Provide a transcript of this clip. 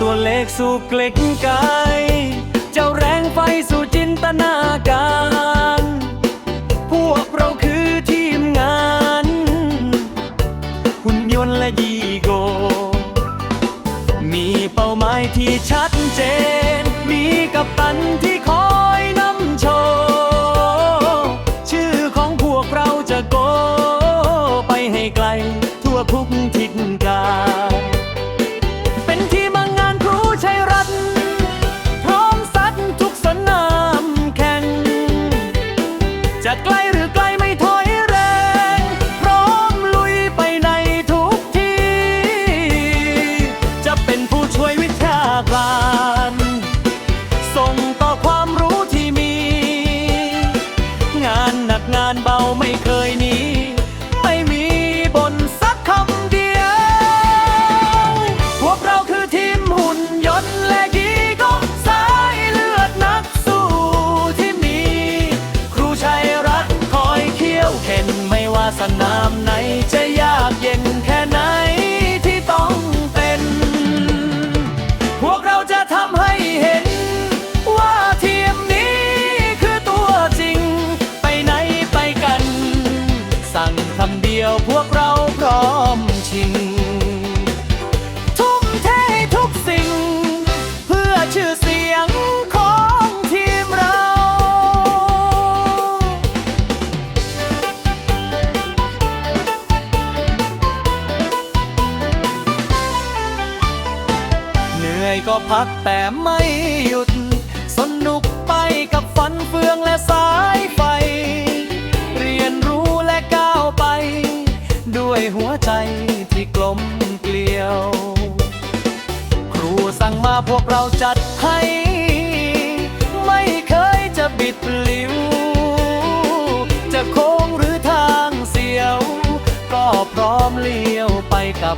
ตัวเลขสู่เกล็กไกเจ้าแรงไฟสู่จินตนาการ พวกเราคือทีมงาน หุ่นยนต์และยีโก มีเป้าหมายที่ชัดเจน มีกัปตันที่คอยนำโชว์ชื่อของพวกเราจะโก ไปให้ไกลทั่วทุก อยก็พักแต่ไม่หยุด สนุกไปกับฟันเฟืองและสายไฟ เรียนรู้และก้าวไป ด้วยหัวใจที่กลมเกลียว ครูสั่งมาพวกเราจัดให้ ไม่เคยจะบิดปลิวจะโค้งหรือทางเสียว ก็พร้อมเลี้ยวไปกับ